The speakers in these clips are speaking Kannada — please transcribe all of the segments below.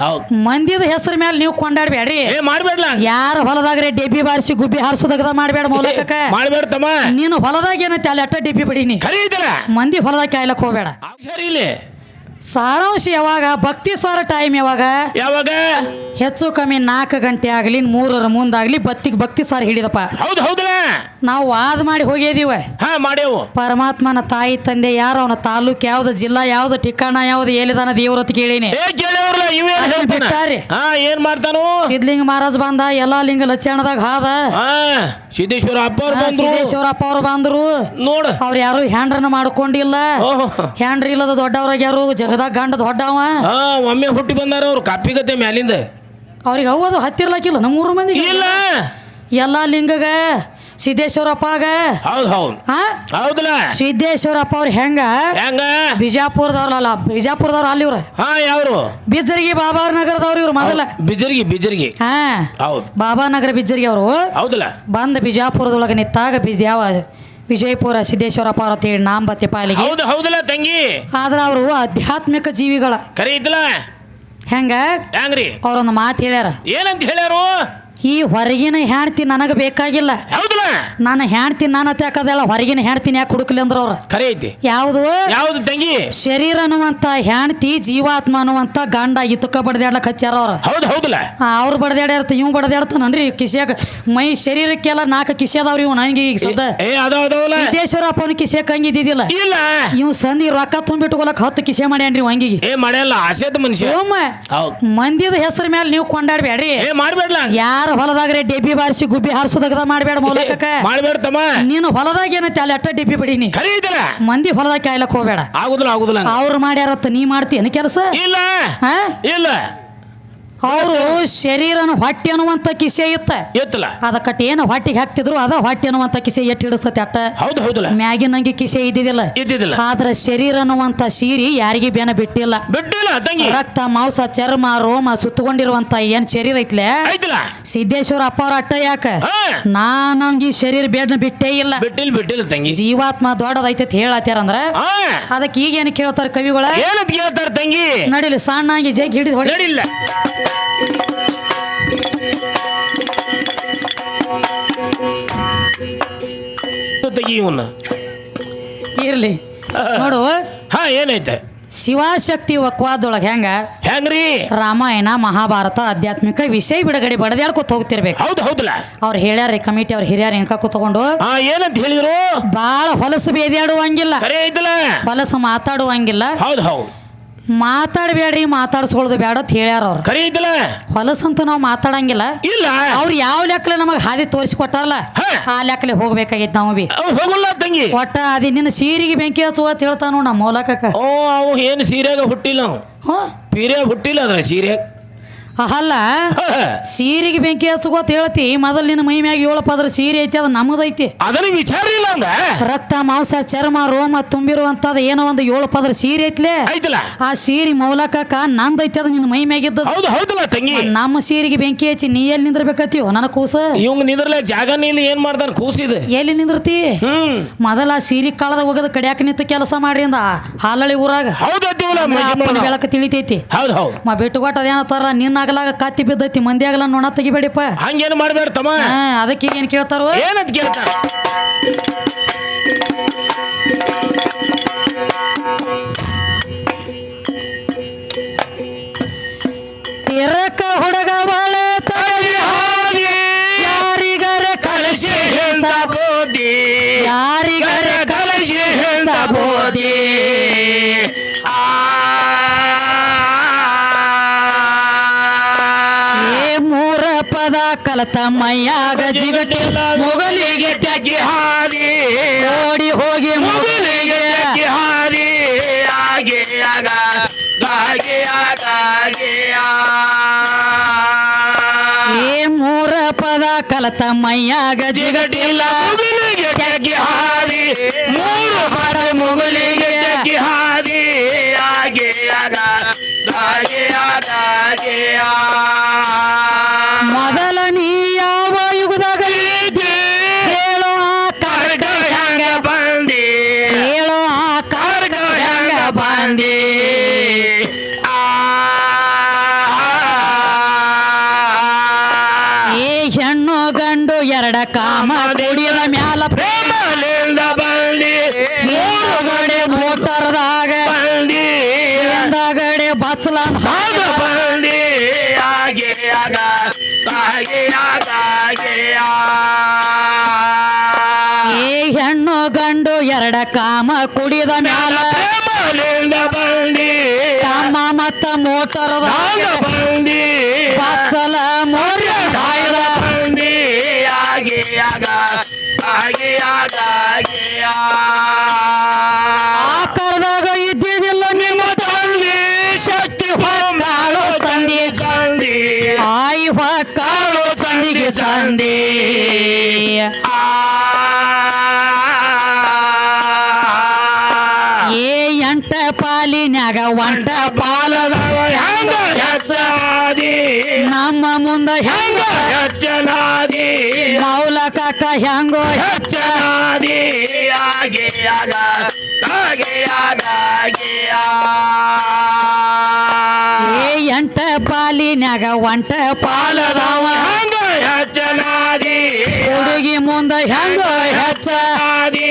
ಹೌದು. ಮಂದಿದ ಹೆಸರು ಮೇಲೆ ನೀವು ಕೊಂಡಾಡ್ಬೇಡ್ರಿ. ಏ ಮಾಡ್ಬೇಡ್ಲ? ಯಾರ ಹೊಲದಾಗ್ರೆ ಡೆಬ್ಬಿ ಬಾರಿಸಿ ಗುಬ್ಬಿ ಹಾರಿಸೋದಾಗ ಮಾಡ್ಬೇಡ ಮೌಲಕಕ್ಕ. ಮಾಡ್ಬೇಡ ತಮ್ಮ. ನೀನು ಹೊಲದಾಗ ಏನೈತಿ ಅಲ್ಲಿ ಅಟ್ಟ ಡೆಬ್ಬಿ ಬಿಡೀನಿ. ಖರೀ ಮಂದಿ ಹೊಲದಾಗ ಕಾಯ್ಲಕ್ ಹೋಗ್ಬೇಡ. ಸರಿ ಇಲ್ಲಿ. ಸಾರಾಂಶ ಯಾವಾಗ ಭಕ್ತಿ ಸಾರ ಟೈಮ್ ಯಾವಾಗ? ಯಾವಾಗ? ಹೆಚ್ಚು ಕಮ್ಮಿ ನಾಲ್ಕು ಗಂಟೆ ಆಗಲಿ ಮೂರರ ಮುಂದಾಗ್ಲಿ ಬತ್ತಿಗೆ ಭಕ್ತಿ ಸಾರ ಹಿಡಿದಪ್ಪ. ಹೌದು ಹೌದಲ್ಲ. ನಾವು ವಾದ ಮಾಡಿ ಹೋಗಿದೀವ ಹಾ ಮಾಡೇವು ಪರಮಾತ್ಮನ ತಾಯಿ ತಂದೆ ಯಾರು? ಅವನ ತಾಲೂಕ್ ಯಾವ್ದು ಜಿಲ್ಲಾ ಯಾವ್ದು ಠಿಕಾಣ ಯಾವ್ದು ಎಲ್ಲಿದಾನ ದೇವ್ರತ್ ಕೇಳೀನಿ. ಏ ಕೇಳವ್ರಲ್ಲ ಇವೇ ಅದನ್ನ ಬಿಟ್ಟಾರಿ. ಹಾ ಏನ್ ಮಾಡ್ತಾನು? ಸಿದ್ಲಿಂಗ ಮಹಾರಾಜ್ ಬಂದ ಎಲ್ಲಾ ಲಿಂಗ ಲಕ್ಷಣದಾಗ ಹಾದ. ಹಾ ಸಿದ್ದೇಶ್ವರ ಅಪ್ಪ ಅವ್ರು ಆ, ಬಂದ್ರು. ಸಿದ್ದೇಶ್ವರಪ್ಪ ಅವ್ರು ಬಂದ್ರು. ನೋಡು. ಅವ್ರು ಯಾರು ಹ್ಯಾಂಡ್ರನ್ನ ಮಾಡ್ಕೊಂಡಿಲ್ಲ. ಓಹೋ. ಹ್ಯಾಂಡ್ರಿ ಇಲ್ಲದ ದೊಡ್ಡವ್ರಾಗ್ಯಾರು ಜಗದಾಗ ಗಂಡ ದೊಡ್ಡವ. ಹಾ ಒಮ್ಮೆ ಹುಟ್ಟಿ ಬಂದಾರ ಅವ್ರು ಕಪ್ಪಿಗತ್ತೆ ಮ್ಯಾಲಿಂದ. ಅವ್ರಿಗೆ ಅವು ಹತ್ತಿರ್ಲಕ್ಕಿಲ್ಲ ನಮ್ಮೂರು ಮಂದಿ ಇಲ್ಲ. ಎಲ್ಲಾ ಲಿಂಗಗ ಸಿದ್ದೇಶ್ವರಪ್ಪಗ ಹೌದ್ ಹೌದ್. ಆ? ಹೌದಲ್ಲ ಸಿದ್ದೇಶ್ವರಪ್ಪ ಅವ್ರು ಹೆಂಗ? ಹೆಂಗ? ಬಿಜಾಪುರದವ್ರಲ್ಲ ಬಿಜಾಪುರದವ್ರು ಅಲ್ಲಿ ಇವ್ರ. ಹಾ ಯಾವ್ರು? ಬಿಜ್ಜರಿಗೆ ಬಾಬಾರ್ ನಗರದವ್ರು ಇವ್ರು ಮೊದಲ. ಬಿಜರ್ಗಿ ಬಿಜರ್ಗಿ. ಹಾ. ಹೌದ್. ಬಾಬಾನಗರ ಬಿಜರ್ಗಿ ಅವರು. ಹೌದಲ್ಲ ಬಂದ ಬಿಜಾಪುರದೊಳಗ ನಿತ್ತಾಗ ಬಿಜ ಯಾವ ವಿಜಯಪುರ ಸಿದ್ದೇಶ್ವರಪ್ಪ ಅವ್ರ ಅಂತೇಳಿ ನಾಂಬತ್ತೆ ಪಾಲಿಗೆ. ಹೌದು ಹೌದಲ್ಲ ತಂಗಿ? ಆದ್ರ ಅವರು ಆಧ್ಯಾತ್ಮಿಕ ಜೀವಿಗಳ. ಕರೆ ಐತಲ್ಲ ಹೆಂಗ? ಹೆಂಗ್ರಿ? ಅವ್ರೊಂದು ಮಾತು ಹೇಳ್ಯಾರ. ಏನಂತ ಹೇಳ್ಯಾರು? ಈ ಹೊರಗಿನ ಹೆಣ್ತಿ ನನಗೆ ಬೇಕಾಗಿಲ್ಲ. ಹೌದಲ್ಲ? ನಾನು ಹೆಣ್ತಿ ನಾನು ಹೊರಗಿನ ಹೆಣ್ತಿನ ಯಾಕೆ ಹುಡುಕ್ಲಿ ಅಂದ್ರ ಅವ್ರ? ಕರೆ ಐತಿ. ಯಾವುದು? ಯಾವ್ದು ತಂಗಿ ಶರೀರ ಅನ್ನುವಂತ ಹೆಣ್ತಿ ಜೀವಾತ್ಮ ಅನ್ನುವಂತ ಗಂಡ ಇತುಕ ಬಡ್ದಾಡ್ಲಕ್ ಹಚ್ಚಾರ ಅವ್ರ. ಹೌದು ಹೌದಲ್ಲ? ಅವ್ರು ಬಡ್ದಾಡ್ಯಾರ್ತ ಇವ್ ಬಡದಾಡ್ತಾನನ್ರಿ ಕಿಸ್ಯಾಗ ಮೈ ಶರೀರಕ್ಕೆಲ್ಲ ನಾಲ್ಕು ಕಿಸಿ ಅದಾವ್ರಿ ಇವ್ ನಂಗೆ ಈಗ ಸಿದ್ದೇಶ್ವರ ಏ ಅದಾವಲ್ಲ ಸಿದ್ದೇಶ್ವರಪ್ಪ ಅವನ ಕಿಸೆಕ್ ಹಂಗಿದ್ದಿದ್ದಿಲ್ಲ ಇಲ್ಲ. ಇವ್ ಸಂದಿ ರೊಕ್ಕ ತುಂಬಿಟ್ಕೊಳಕ್ ಹತ್ತು ಕಿಸೆ ಮಾಡ್ಯಾನ್ರಿ ವಂಗಿಗೆ ಏ ಮಾಡ್ಯಲ್ಲ ಆಸೆದ ಮನುಷ್ಯ. ಹೌದು. ಮಂದಿದ ಹೆಸರು ಮೇಲೆ ನೀವು ಕೊಂಡಾಡ್ಬೇಡ್ರಿ ಏ ಮಾಡ್ಬೇಡ್ಲ ಯಾರ ಹೊಲದಾಗ್ರೆ ಡಿಪಿ ಬಾರಿಸಿ ಗುಬ್ಬಿ ಹಾರಿಸೋದಾಗ ಮಾಡ್ಬೇಡ ಮೌಲಕಕ್ಕ. ಮಾಡ್ಬೇಡ ತಮ್ಮ. ನೀನು ಹೊಲದಾಗ ಏನತ್ತೆ ಅಲ್ಲಿ ಅಟ್ಟ ಡಿಪಿ ಬಿಡೀನಿ. ಮಂದಿ ಹೊಲದಾಗ ಕಾಯ್ಲಕ್ ಹೋಗ್ಬೇಡ. ಆಗುದಿಲ್ಲ ಆಗುದಿಲ್ಲ ಅವ್ರು ಮಾಡ್ಯಾರತ್ತ ನೀ ಮಾಡ್ತೀಯನ ಕೆಲಸ? ಇಲ್ಲ. ಹಾ? ಇಲ್ಲ. ಅವರು ಶರೀರನ ಹೊಟ್ಟೆ ಅನ್ನುವಂತ ಕಿಸೆ ಇತ್ತ. ಎತ್ತಲ್ಲ ಅದಕ್ಕೆ ಏನು ಹೊಟ್ಟಿಗೆ ಹಾಕ್ತಿದ್ರು ಅದ ಹೊಟ್ಟೆ ಅನ್ನುವಂತ ಕಿಸೆ ಎಟ್ಟು ಹಿಡಿಸ್ತತಿ ಅಟ್ಟ. ಹೌದು ಹೌದಲ್ಲ. ಮ್ಯಾಗಿನಂಗೆ ಕಿಸೆ ಇದ್ದಿದ್ದಿಲ್ಲ. ಇದ್ದಿದ್ದಿಲ್ಲ. ಆದ್ರೆ ಶರೀರ ಅನ್ನುವಂತ ಸೀರಿ ಯಾರಿಗೆ ಬೇನ ಬಿಟ್ಟಿಲ್ಲ. ಬಿಟ್ಟಿಲ್ಲ ತಂಗಿ ರಕ್ತ ಮಾಂಸ ಚರ್ಮ ರೋಮ ಸುತ್ತಕೊಂಡಿರುವಂತ ಏನ್ ಶರೀರ ಐತ್ಲೆ? ಸಿದ್ದೇಶ್ವರ ಅಪ್ಪ ಅವ್ರ ಅಟ್ಟ ಯಾಕ? ಹಾ. ಈ ಶರೀರ ಬೇನ ಬಿಟ್ಟೇ ಇಲ್ಲ. ಬಿಟ್ಟಿಲ್ಲ ಬಿಟ್ಟಿಲ್ಲ ತಂಗಿ. ಜೀವಾತ್ಮ ದೊಡ್ಡದೈತೆ ಹೇಳತ್ಯಾರಂದ್ರ ಹಾ. ಅದಕ್ಕೆ ಈಗೇನು ಕೇಳ್ತಾರ ಕವಿಗಳ? ಏನಂತ ಕೇಳ್ತಾರ ತಂಗಿ? ನಡಿಲಿ ಸಣ್ಣಾಗಿ ಜಗ್ ಹಿಡಿದು ಹೊಡಿಲ್ಲ ತೆಗಿ ಇವನ್ನ ಇರ್ಲಿ. ನೋಡು. ಹಾ ಏನೈತೆ? ಶಿವಶಕ್ತಿ ವಕ್ವಾದೊಳಗೆ ಹೆಂಗ? ಹೆಂಗ್ರಿ? ರಾಮಾಯಣ ಮಹಾಭಾರತ ಆಧ್ಯಾತ್ಮಿಕ ವಿಷಯ ಬಿಡುಗಡೆ ಬಡದ್ಯಾಡ್ಕೊತ ಹೋಗ್ತಿರ್ಬೇಕು? ಹೌದು ಹೌದಲ್ಲ ಅವ್ರು ಹೇಳ್ಯಾರ ಕಮಿಟಿ ಅವ್ರು ಹಿರಿಯರು ಹೆಂಕ ಕೂತ್ಕೊಂಡು ಹಾ ಏನಂತ ಹೇಳಿದ್ರು? ಬಾಳ ಹೊಲಸು ಬೇದ್ಯಾಡುವಂಗಿಲ್ಲ. ಹೊಲಸು ಮಾತಾಡುವಂಗಿಲ್ಲ. ಹೌದು ಹೌದು. ಮಾತಾಡ್ಬೇಡ್ರಿ ಮಾತಾಡ್ಸ್ಕೊಳ್ದು ಬೇಡ ಅಂತ ಹೇಳ್ಯಾರ ಅವ್ರು. ಕರೆ ಹೊಲಸಂತ ಹೊಲಸಂತೂ ನಾವು ಮಾತಾಡಂಗಿಲ್ಲ. ಇಲ್ಲ. ಅವ್ರು ಯಾವ ಲೆಕ್ಕಲೆ ನಮಗೆ ಹಾದಿ ತೋರಿಸಿಕೊಟ್ಟಾರಲ್ಲ ಹಾ. ಆ ಲೆಕ್ಕಲೆ ಹೋಗ್ಬೇಕಾಗಿತ್ತು ನಾವು ಬಿ. ಅವ್ ಹೋಗಲ್ಲ ತಂಗಿ. ಒಟ್ಟ ಅದಿ ನಿನ್ನ ಸೀರಿಗೆ ಬೆಂಕಿ ಹಚ್ಚುವ ಅಂತ ಹೇಳ್ತಾನು ನಮ್ಮ ಮೂಲಕ ಓ ಅವು ಏನು ಸೀರೆಗ ಹುಟ್ಟಿಲ್ಲ ಅವು? ಹ್ಞೂ ಪೀರೆ ಹುಟ್ಟಿಲ್ಲ ಅದ್ರ ಸೀರೆ? ಅಲ್ಲ. ಸೀರೆಗೆ ಬೆಂಕಿ ಹಚ್ಚುಗೋತ್ ಹೇಳ್ತಿ. ಮೊದಲು ನಿನ್ನ ಮೈ ಮ್ಯಾಗ ಏಳು ಅದ್ರ ಸೀರೆ ಐತಿ ಅದು ನಮ್ಮದೈತಿ ಅದನ್ನ ವಿಚಾರ ಇಲ್ಲ ಅಂದ ರಕ್ತ ಮಾಂಸ ಚರ್ಮ ರೋಮ ತುಂಬಿರುವಂತದ ಏನೋ ಒಂದು ಏಳು ಪದ್ರ ಸೀರೆ ಐತ್ಲೇ? ಐತಲ್ಲ. ಆ ಸೀರೆ ಮೌಲಕಕ್ಕ ನಂದೈತಿ ಅದು ನಿನ್ನ ಮೈ ಮ್ಯಾಗಿದ್ದು ಹೌದು ಹೌದಲ್ಲ ತಂಗಿ. ನಮ್ಮ ಸೀರೆಗೆ ಬೆಂಕಿ ಹಚ್ಚಿ ನೀ ಎಲ್ಲಿ ನಿಂದ್ರಬೇಕತ್ತೀವ ನನ್ನ ಕೂಸ. ಇವಂಗ ನಿಂದ್ರಲ್ಲ ಜಾಗ ನೀಲಿ ಏನ್ ಮಾಡ್ದಾನ ಕೂಸಿದ ಎಲ್ಲಿ ನಿಂದ್ರತಿ? ಮೊದಲ ಆ ಸೀರೆ ಕಾಳದ ಹೋಗದ ಕಡ್ಯಾಕ ನಿಂತ ಕೆಲಸ ಮಾಡ್ರಿ ಅಂದ. ಹಾಲಳಿ ಊರಾಗ. ಹೌದು. ಬೆಳಕ ತಿಳಿತೈತಿ. ಹೌದು ಹೌದು. ಮ ಬಿಟ್ಟುಕೊಟ್ಟ ತರ ನಿನ್ನ ಆಗಲಾಗ ಕತ್ತಿ ಬಿದ್ದೈತಿ ಮಂದಿ ಆಗಲ್ಲ ನೋಣ ತೆಗಿಬೇಡಿಪ್ಪ. ಹಂಗೇನು ಮಾಡ್ಬೇಡ ತಮ್ಮ. ಹಾ ಅದಕ್ಕೆ ಏನ್ ಕೇಳ್ತಾರೋ? ಏನಂತ ಕೇಳ್ತಾರ? ತಿರಕ ಹುಡುಗ ಬಾಳೆ ಯಾರಿಗರ ಕಲಸಿ ಬೋದಿ. ಯಾರಿಗರ ಕಲಸಿ ಹೇಳ್ತಾ ಬೋದಿ. ಕಲತ ಮೈಯಾಗ ಜಿಗಟಿಲ್ಲ ಮೊಗಲಿಗೆ ತೆಗಿ ಹಾದಿ ಓಡಿ ಹೋಗಿ ಮುಗುಲಿಗೆ ಮೊಗಲಿಗೆ ತೆಗಿ ಹಾದಿ ಆಗೆ ಆಗ ಗಾಗೆ ಆಗ ಏ ಮೂರ ಪದ ಕಲತ ಮೈಯಾಗ ಜಿಗಟಿಲ್ಲ ಮುಗುಲಿಗೆ ತೆಗಿ ಹಾದಿ ಮೂರು ಪದ ಮುಗುಲಿಗೆ ತೆಗಿ ಹಾದಿ ಆಗೆ ಆಗ ಗಾಗೆ ಆಗ ಮೊದಲ ಬಂದಿ ಈ ಹೆಣ್ಣು ಗಂಡು ಎರಡ ಕಾಮ ಕುಡಿಯದ ಮ್ಯಾಲ ಪ್ರೇಮಲಿಂದ ಗಡೆ ಮೋಟರ್ದಾಗ ಬಳ್ಳಿ ಗಡೆ ಬಚ್ಚಲ ಈ ಹೆಣ್ಣು ಗಂಡು ಎರಡ ಕಾಮ ಏ ಎಂಟ ಪಾಲಿನ್ಯಾಗ ಒಂಟ ಪಾಲದ ಹೆಂಗ ಹೆಚ್ಚಾದಿ? ನಮ್ಮ ಮುಂದ ಹೆಂಗ ಹೆಚ್ಚನಾದಿ? ಮೌಲ ಕಾಕ ಹೆಂಗೋ ಹೆಚ್ಚನಾದಿ? ಏ ಎಂಟ ಪಾಲಿನ್ಯಾಗ ಒಂಟ ಪಾಲದವ ಹೆಂಗ ಹೆಚ್ಚನಾದಿ? ಹುಡುಗಿ ಮುಂದ ಹೆಂಗ ಹೆಚ್ಚಾದಿ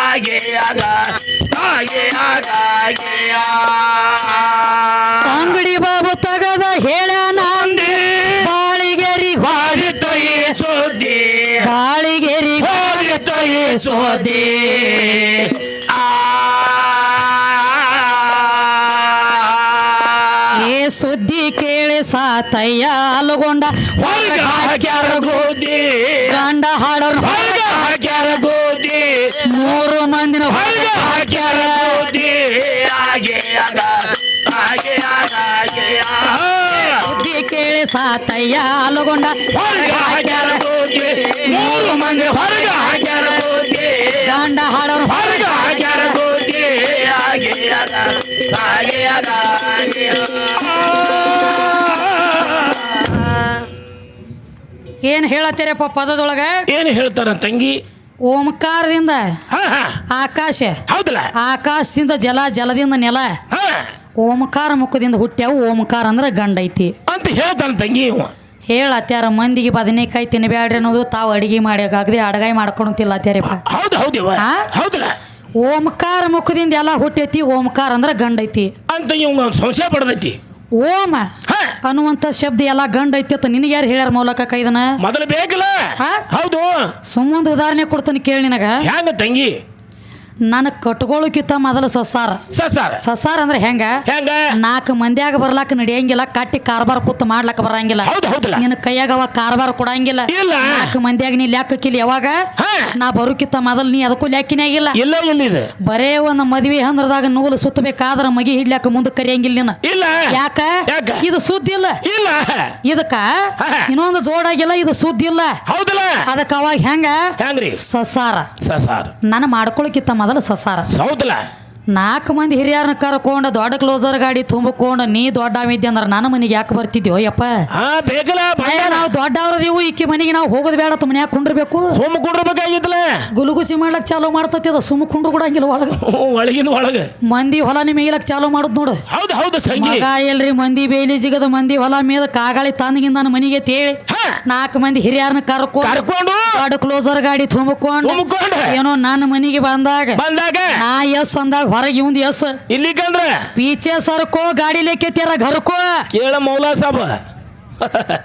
ಆಗೆ ಆಗ ಆಗೆ ಆಗ ಅಂಗಡಿ ಬಾಬು ತಗದ ಹೇಳ್ಯಾನ ಅಂದೆ ಬಾಳಿಗೆರಿ ಹೋಗಿ ತೊಯಿ ಸೋದಿ. ಬಾಳಿಗೆರಿ ಹೋಗಿ ತೊಯಿ ಸುದ್ದಿ ಕೇಳಿ ಸಾತಯ್ಯ ಅಲುಗೊಂಡ ಹೊರಗ ಹಾಕ್ಯಾರ ಗೋದಿ ಗಂಡ ಹಾಡೋರ್ ಹೊರಗ ಹಾಕ್ಯಾರ ಗೋದಿ ಮೂರು ಮಂದಿನ ಹೊರಗ ಹಾಕ್ಯಾರ ಗೋದಿ ಆಗೆ ಆಗ ಆಗೆ ಆಗ ಆಗೆ. ಸುದ್ದಿ ಕೇಳಿ ಸಾತಯ್ಯ ಅಲುಗೊಂಡ ಹೊರಗ ಹಾಕ್ಯಾರ ಗೋದಿ ಮೂರು ಮಂದಿ ಹೊರಗ ಹಾಕ್ಯಾರ ಗೋದಿ ಗಂಡ ಹಾಡೋರ್ ಹೊರಗ ಹಾಕ್ಯಾರ ಗೋದಿ ಹಾಗೆ ಆಗ ಆಗೆ ಆಗ. ಏನ್ ಹೇಳತ್ತೀರಪ್ಪ ಪದದೊಳಗ? ಏನ್ ಹೇಳ್ತಾರ ತಂಗಿ? ಓಂಕಾರದಿಂದ. ಹಾ ಹಾ. ಆಕಾಶ. ಹೌದಲ್ಲ? ಆಕಾಶದಿಂದ ಜಲ ಜಲದಿಂದ ನೆಲ. ಹಾ. ಓಂಕಾರ ಮುಖದಿಂದ ಹುಟ್ಟ್ಯಾವ ಓಂಕಾರ ಅಂದ್ರೆ ಗಂಡ ಐತಿ. ಅಂತ ಹೇಳ್ತಾನ ತಂಗಿ ಇವ. ಹೇಳತ್ಯಾರ ಮಂದಿಗೆ ಬದನೆಕಾಯಿ ತಿನ್ನಬ್ಯಾಡ್ರಿ ಅನ್ನೋದು ತಾವು ಅಡಿಗೆ ಮಾಡ್ಯಾಕಾಗದೆ ಅಡಗಾಯಿ ಮಾಡ್ಕೊಂಡು ತಿಲ್ಲತ್ಯಾರಪ್ಪ ಹೌದು ಹೌದಿವ ಹಾ? ಹೌದಲ್ಲ? ಓಂಕಾರ ಮುಖದಿಂದ ಎಲ್ಲ ಹುಟ್ಟೈತಿ ಓಂಕಾರ ಅಂದ್ರೆ ಗಂಡ ಐತಿ. ಅಂತ ಸಂಶಯ ಪಡ್ದೈತಿ. ಓಮ ಅನ್ನುವಂತ ಶಬ್ದ ಎಲ್ಲ ಗಂಡ ಐತಿ ಅಂತ ನಿನಗೆ ಯಾರು ಹೇಳ್ಯಾರ ಮೌಲಕ ಕೈದನ? ಮೊದಲು ಬೇಕಲ್ಲ? ಹೌದು. ಸುಮ್ಮೊಂದು ಉದಾಹರಣೆ ಕೊಡ್ತಾನೆ ಕೇಳಿ ನಿನಗ. ಹೆಂಗ ತಂಗಿ? ನನಗೆ ಕಟ್ಕೊಳ್ಳೋಕ್ಕಿಂತ ಮೊದಲು ಸಸಾರ ಸಸಾರ ಸಸಾರ ಅಂದ್ರೆ ಹೆಂಗ? ಹೆಂಗ? ನಾಲ್ಕು ಮಂದಿಯಾಗ ಬರ್ಲಾಕ ನಡೆಯಂಗಿಲ್ಲ ಕಟ್ಟಿ ಕಾರ್ಬಾರ್ ಕೂತ್ ಮಾಡ್ಲಾಕ ಬರಂಗಿಲ್ಲ. ಹೌದು ಹೌದಲ್ಲ. ನಿನ್ನ ಕೈಯಾಗ ಅವಾಗ ಕಾರ್ಬಾರ್ ಕೊಡಂಗಿಲ್ಲ. ಇಲ್ಲ. ನಾಲ್ಕು ಮಂದಿಯಾಗ ನೀ ಲೆಕ್ಕಕ್ಕಿಲ್ಲ ಯಾವಾಗ? ನಾ ಬರೋಕಿತ್ತ ಮೊದಲು ನೀ ಅದಕ್ಕೂ ಲೆಕ್ಕಿನೇ ಆಗಿಲ್ಲ ಇಲ್ಲ ಎಲ್ಲಿದೆ ಬರೇ ಒಂದು ಮದ್ವೆ ಹಂದ್ರದಾಗ ನೂಲು ಸುತ್ತಬೇಕಾದ್ರ ಮಗಿ ಹಿಡ್ಲಾಕ ಮುಂದೆ ಕರಿಯಂಗಿಲ್ಲ ನೀನು. ಇಲ್ಲ. ಯಾಕ? ಇದು ಸುದ್ದಿ ಇಲ್ಲ. ಇಲ್ಲ. ಇದಕ್ಕ. ಇನ್ನೊಂದು ಜೋಡಾಗಿಲ್ಲ ಇದು ಸುದ್ದಿ ಇಲ್ಲ. ಹೌದಲ್ಲ. ಅದಕ್ಕ ಅವಾಗ ಹೆಂಗ? ಹೆಂಗ್ರಿ? ಸಸಾರ ಸಸಾರ ನಾನು ಮಾಡ್ಕೊಳಕ್ಕಿಂತ ಮೊದಲು ಸಸಾರ. ಹೌದಲ್ಲ ನಾಲ್ಕು ಮಂದಿ ಹಿರಿಯರನ್ನ ಕರ್ಕೊಂಡು ದೊಡ್ಡ ಕ್ಲೋಸರ್ ಗಾಡಿ ತುಂಬಿಕೊಂಡು ನೀ ದೊಡ್ಡವಿದ್ದೆ ಅಂದ್ರೆ ನನ್ನ ಮನೆಗೆ ಯಾಕೆ ಬರ್ತಿದ್ಯೋ ಯಪ್ಪ? ನಾವು ದೊಡ್ಡವ್ರದೀವು ಈಕಿ ಮನೆಗೆ ನಾವು ಹೋಗೋದು ಬೇಡ ತುಂಬ ಯಾಕೆ ಕುಂಡ್ರಬೇಕು. ಸುಮ್ಮ ಕುಡ್ರಬೇಕಾಗಿತ್ತಲ್ಲ. ಗುಲುಗುಸಿ ಮಾಡ್ಲಕ್ ಚಾಲೂ ಮಾಡ್ತತಿ ಅದು ಸುಮ್ಮ ಕುಂಡ್ರು ಕೊಡಂಗಿಲ್ಲ ಒಳಗೆ. ಒಳಗಿನ ಒಳಗೆ. ಮಂದಿ ಹೊಲ ಮೇಯ್ಲಕ್ ಚಾಲೂ ಮಾಡುದ್ ನೋಡು. ಹೌದು ಹೌದು ಮಗ ಎಲ್ರಿ ಮಂದಿ ಬೇಲಿ ಜಿಗದ ಮಂದಿ ಹೊಲ ಮೇದ ಕಾಗಾಳಿ ತಂದಗಿಂದ ನನ್ನ ಮನೆಗೆ ತೇಳಿ. ನಾಲ್ಕು ಮಂದಿ ಹಿರಿಯರನ್ನ ಕರ್ಕೊಂಡು ಕರ್ಕೊಂಡು. ದೊಡ್ಡ ಕ್ಲೋಸರ್ ಗಾಡಿ ತುಂಬಿಕೊಂಡು ತುಂಬಿಕೊಂಡು. ಏನೋ ನನ್ನ ಮನೆಗೆ ಬಂದಾಗ ಬಂದಾಗ. ನಾ ಎಸ್ ಅಂದಾಗ ಹೊರಗೆ ಇವಂದ್ ಎಸ್. ಇಲ್ಲಿಕಂದ್ರ ಪೀಚೆ ಸರ್ಕೋ ಗಾಡಿ ಲೆಕ್ಕೆತ್ಯಾರ ಘರ್ಕೋ ಕೇಳ ಮೌಲಾ ಸಾಬ.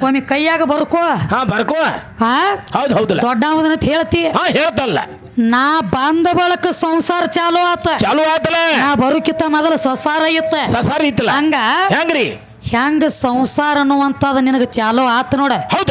ಒಮ್ಮೆ ಕೈಯಾಗ ಬರ್ಕೋ. ಹಾ ಬರ್ಕೋ. ಹಾ ಹೌದು ಹೌದಲ್ಲ. ದೊಡ್ಡವದನ್ನ ಹೇಳ್ತಿ? ಹಾ ಹೇಳ್ತಲ್ಲ. ನಾ ಬಂದ ಬಳಕ ಸಂಸಾರ ಚಾಲು ಆತ. ಚಾಲು ಆತಲ್ಲ. ನಾ ಬರುಕಿತ್ತ ಮೊದಲ ಸಸಾರ ಇತ್ತ. ಸಸಾರ ಇತ್ತಲ್ಲ. ಹಂಗ? ಹೆಂಗ್ರಿ? ಹೆಂಗ ಸಂಸಾರ ಅನ್ನುವಂಥದ್ದು ನಿನಗೆ ಚಾಲು ಆತ ನೋಡ. ಹೌದ.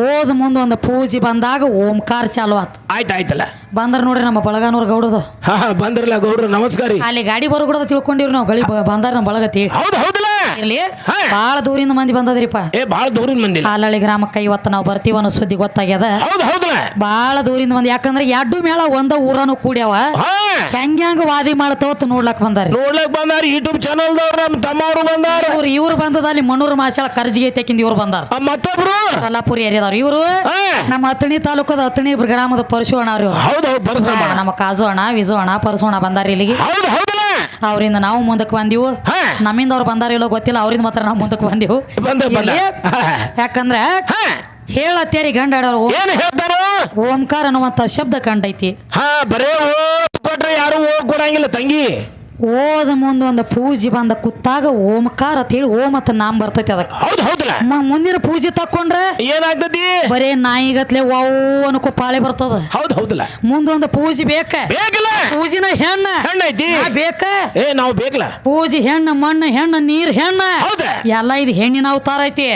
ಓದ್ ಮುಂದೆ ಒಂದು ಪೂಜೆ ಬಂದಾಗ ಓಂಕಾರ ಚಾಲು ಆತು. ಆಯ್ತು ಆಯ್ತಲ್ಲ. ಬಂದ್ರ ನೋಡ್ರಿ ನಮ್ಮ ಬಳಗಾನೂರ್ ಗೌಡದು ಹಾ ಹಾ ಬಂದ್ರಲ್ಲ ಗೌಡ್ರ ನಮಸ್ಕಾರ ರೀ. ಅಲ್ಲಿ ಗಾಡಿ ಬರೋಗುಡದ ತಿಳ್ಕೊಂಡಿವ್ರಿ ನಾವು ಗಳಿ ಬ- ಬಂದಾರ ನಮ್ಮ ಬಳಗ ತಿ ಹೌದು ಹೌದಲ್ಲ. ಇರ್ಲಿ ಹಾ. ಬಾಳ ದೂರಿಂದ ಮಂದಿ ಬಂದದ್ರಿಪ್ಪ. ಏ ಬಾಳ ದೂರಿನ ಮಂದಿ ಹಾಲಳ್ಳಿ ಗ್ರಾಮಕ್ಕ ಇವತ್ತು ನಾವು ಬರ್ತೀವಿ ಅನ್ನೋ ಸುದ್ದಿ ಗೊತ್ತಾಗ್ಯದ. ಹೌದು ಹೌದಲ್ಲ ಬಾಳ ದೂರಿಂದ ಮಂದಿ ಯಾಕಂದ್ರೆ ಎರಡು ಮೇಳ ಒಂದ ಊರನು ಕೂಡ್ಯಾವ. ಹಾ. ಹೆಂಗ್ ಹೆಂಗ್ ವಾದಿ ಮಾಡ್ತಾವತ್ತು ನೋಡ್ಲಕ್ ಬಂದಾರಿ. ನೋಡ್ಲಕ್ ಬಂದಾರ ಯೂಟ್ಯೂಬ್ ಚಾನಲ್ ನಮ್ಮ ನಮ್ ತಮ್ಮವ್ರು ಬಂದಾರ. ಇವ್ರು ಇವ್ರು ಬಂದದ ಅಲ್ಲಿ ಮಣ್ಣೂರು ಮಾಸಾಳ ಕರ್ಜಿಗೆ ತೆಕ್ಕಿಂದ ಇವ್ರು ಬಂದಾರ. ಆ, ಮತ್ತೊಬ್ರು? ಸಲ್ಲಾಪುರಿ ಏರಿಯಾದವ್ರು ಇವರು ನಮ್ಮ ಹತ್ತಣಿ ತಾಲೂಕದ ಹತ್ತಣಿ ಗ್ರಾಮದ ಪರಶು ಅಣ್ಣ ಅವ್ರು ಹೌದು ನಮ್ಮ ಕಾಜು ಅಣ್ಣ ವಿಜು ಅಣ್ಣ ಪರಶು ಅಣ್ಣ ಬಂದಾರ ಇಲ್ಲಿಗೆ ಅವರಿಂದ ನಾವು ಮುಂದಕ್ಕೆ ಬಂದಿವು. ನಮ್ಮಿಂದ ಅವ್ರು ಬಂದಾರ ಇಲ್ಲೋ ಗೊತ್ತಿಲ್ಲ ಅವ್ರಿಂದ ಮಾತ್ರ ನಾವು ಮುಂದಕ್ಕೆ ಬಂದಿವು. ಯಾಕಂದ್ರೆ ಹೇಳತ್ತೇರಿ ಗಂಡಾಡೋರು ಓಂಕಾರ ಅನ್ನುವಂತ ಶಬ್ದ ಕಂಡೈತಿ. ಹಾ ಬರೇ ಕೊಟ್ರೆ ಯಾರು ಕೊಡಂಗಿಲ್ಲ ತಂಗಿ. ಓದ ಮುಂದೆ ಒಂದು ಪೂಜೆ ಬಂದ ಕುತ್ತಾಗ ಓಂಕಾರ ಅಂತೇಳಿ ಓಂ ಅಂತ ನಾಮ್ ಬರ್ತೈತಿ ಅದಕ್ಕೆ. ಹೌದು ಹೌದಲ್ಲ? ನಮ್ಮ ಮುಂದಿನ ಪೂಜೆ ತಕ್ಕೊಂಡ್ರೆ ಏನಾಗ್ತತಿ? ಬರೇ ನಾಯಿಗತ್ಲೆ ವಾವ್ ಅನ್ಕೋ ಪಾಳೆ ಬರ್ತದ. ಹೌದು ಹೌದಲ್ಲ? ಒಂದು ಪೂಜೆ ಬೇಕ. ಬೇಕಲ್ಲ? ಪೂಜಿನ ಹೆಣ್ಣ. ಹೆಣ್ಣೈತಿ ನಾ ಬೇಕ? ಏ ನಾವು ಬೇಕಲ್ಲ? ಪೂಜೆ ಹೆಣ್ಣ ಮಣ್ಣ ಹೆಣ್ಣ ನೀರ್ ಹೆಣ್ಣ. ಹೌದ? ಎಲ್ಲ ಇದು ಹೆಣ್ಣಿನ ಅವತಾರ ಐತಿ.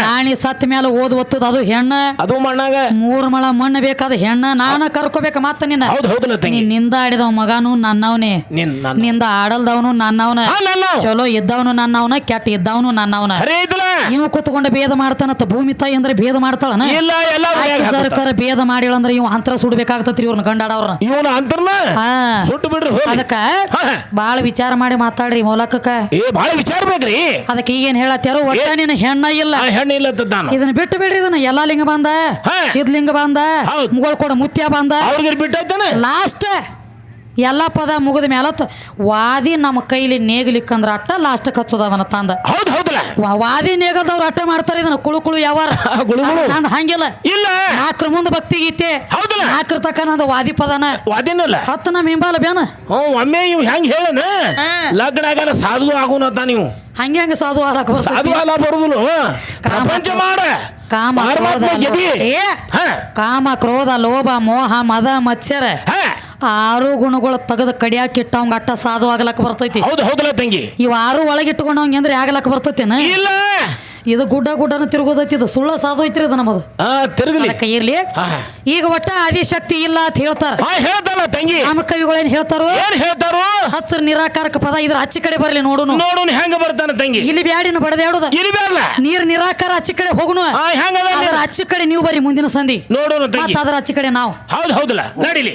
ನಾಣಿ ಸತ್ತ ಮೇಲೆ ಓದ್ ಒತ್ತದ ಅದು ಹೆಣ್ಣ. ಅದು ಮಣ್ಣಾಗ? ಮೂರ್ ಮಳ ಮಣ್ಣ ಬೇಕಾದ ಹೆಣ್ಣ. ನಾನ ಕರ್ಕೋಬೇಕ ಮತ್ತ ನಿನ್ನ. ಹೌದು ಹೌದಲ್ಲ ತಂಗಿ? ನೀನ್ನಿಂದ ಆಡಿದವ ಮಗನು ನನ್ನವನೇ. ನಿನ್ನ ನನ್ನ ನಿಂದ ಆಡಲ್ದವನು ನನ್ನವನ. ಚಲೋ ಇದ್ದವನು ನನ್ನವನ ಕೆಟ್ಟ ಇದ್ದವನು ನನ್ನವನ. ಇವ್ ಕುತ್ಕೊಂಡ ಭೇದ ಮಾಡ್ತಾನಂತ ಭೂಮಿ ತಾಯಿ ಅಂದ್ರೆ ಭೇದ ಮಾಡ್ತಾಳನ? ಇಲ್ಲ ಎಲ್ಲ ಸರ್ಕಾರ ಭೇದ ಮಾಡಿಳ ಅಂದ್ರೆ ಇವ್ ಅಂತರ ಸುಡ್ಬೇಕಾಗ್ತತ್ರಿ ಇವ್ರನ್ನ ಗಂಡಾಡವ್ರನ್ನ ಇವನ ಅಂತರ್ನ ಹಾ. ಸುಟ್ಟು ಬಿಡ್ರಿ ಹೋಗಿ ಅದಕ್ಕ ಹಾ. ಬಾಳ ವಿಚಾರ ಮಾಡಿ ಮಾತಾಡ್ರಿ ಮೂಲಕಕ್ಕ. ಏ ಬಾಳ ವಿಚಾರ ಬೇಕ್ರಿ. ಅದಕ್ಕೆ ಈಗೇನ್ ಹೇಳತ್ತಾರೋ ಒಟ್ಟ ನಿನ್ನ ಹೆಣ್ಣ ಇಲ್ಲ. ಆ ಹೆಣ್ಣು ಇಲ್ಲ ಅಂತ ನಾನು. ಇದನ್ನ ಬಿಟ್ಟು ಬಿಡ್ರಿ ಇದನ್ನ. ಎಲ್ಲಾ ಲಿಂಗ ಬಂದ ಹಾ. ಸಿದ್ಲಿಂಗ ಬಂದ ಹೌದ್. ಮುಗೋಳ್ ಮುತ್ಯಾ ಮುತ್ಯ ಬಂದ. ಅವ್ರಿಗೆ ಬಿಟ್ಟಾಯ್ತಾನೆ? ಲಾಸ್ಟ್ ಎಲ್ಲ ಪದ ಮುಗಿದ ಮೇಲೆ ವಾದಿ ನಮ್ಮ ಕೈಲಿ ನೇಗ್ಲಿಕ್ಕಂದ್ರೆ ಅಟ್ಟ ಲಾಸ್ಟ್ ಕಚ್ಚೋದವನ ಅದನ್ನ ತಂದ. ಹೌದು ಹೌದಲ್ಲ ವಾದಿ ನೇಗಲ್ದವ್ರು ಅಟ್ಟ ಮಾಡ್ತಾರೆ ಇದನ್ನ ಕುಳು ಕುಳು ಯಾವಾರ. ನಂದು ಹಂಗಿಲ್ಲ. ಇಲ್ಲ. ನಾಲ್ಕರ ಮುಂದೆ ಭಕ್ತಿ ಗೀತೆ. ಹೌದಲ್ಲ ನಾಲ್ಕರ ತಕ್ಕ ನಂದು ವಾದಿ ಪದನ. ವಾದಿನಲ್ಲ? ಹತ್ತು ನಮ್ಮ ಹಿಂಬಾಲ ಬೇನ ಹ್ಞೂ ಒಮ್ಮೆ ಇವ್ ಹೆಂಗ್ ಹೇಳನ? ಹಾ. ಲಗ್ನ ಆಗ ಸಾಧು ಆಗೋನತ್ತ ನೀವು. ಹಂಗೆ ಹಂಗೆ ಸಾಧು ಬರ್ತೈತಿ. ಸಾಧು ಅಲ್ಲ ಬರುದಿಲ್ಲ. ಪ್ರಪಂಚ ಮಾಡ. ಕಾಮ ಕ್ರೋಧ ಲೋಭ. ಮೋಹ ಮದ ಮತ್ಸರ ಆರು ಗುಣಗಳು ತೆಗೆದು ಕಡಿಯಾಕಿ ಇಟ್ಟವಂಗ ಅಟ್ಟ ಸಾಧು ಆಗ್ಲಕ್ ಬರ್ತೈತಿ. ಹೌದು ಹೌದಲ್ಲ ತಂಗಿ? ಇವ್ ಆರು ಒಳಗಿಟ್ಕೊಂಡವಂಗ ಅಂದ್ರೆ ಆಗ್ಲಕ್ ಬರ್ತೈತೇನ? ಇಲ್ಲ. ಇದು ಗುಡ್ಡ ಗುಡ್ಡನ ತಿರುಗೋದೈತಿ ಇದು ಸುಳ್ಳ ಸಾಧು ಐತ್ರಿ ಇದು ನಮ್ಮದು ಆ ತಿರುಗಲಿ. ಅದಕ್ಕೆ ಇರ್ಲಿ. ಈಗ ಒಟ್ಟ ಆದಿಶಕ್ತಿ ಇಲ್ಲ ಅಂತ ಹೇಳ್ತಾರೆ. ಆ ಹೇಳ್ತಾನ ತಂಗಿ. ನಮ್ಮ ಕವಿಗಳೇನ್ ಹೇಳ್ತಾರೋ? ಏನ್ ಹೇಳ್ತಾರೋ? ಹಚ್ಚರ ನಿರಾಕಾರಕ ಪದ ಇದ್ರ ಹಚ್ಚಿ ಕಡೆ ಬರ್ಲಿ ನೋಡುನು. ನೋಡು ಹೆಂಗ ಬರ್ತಾನೆ ತಂಗಿ? ಇಲ್ಲಿ ಬ್ಯಾಡಿನ ಬಡದಾಡುದ ಇಲ್ಲಿ ಬೇಡ ನೀರ್ ನಿರಾಕಾರ ಹಚ್ಚಿ ಕಡೆ ಹೋಗುನು. ಹಾ ಹೆಂಗ ಅದರ ಹಚ್ಚಿ ಕಡೆ ನೀವು ಬರ್ರಿ ಮುಂದಿನ ಸಂಧಿ. ನೋಡೋಣ ತಂಗಿ. ಮತ್ತ ಅದರ ಹಚ್ಚಿ ಕಡೆ ನಾವು. ಹೌದು ಹೌದಲ್ಲ ನಡಿಲಿ.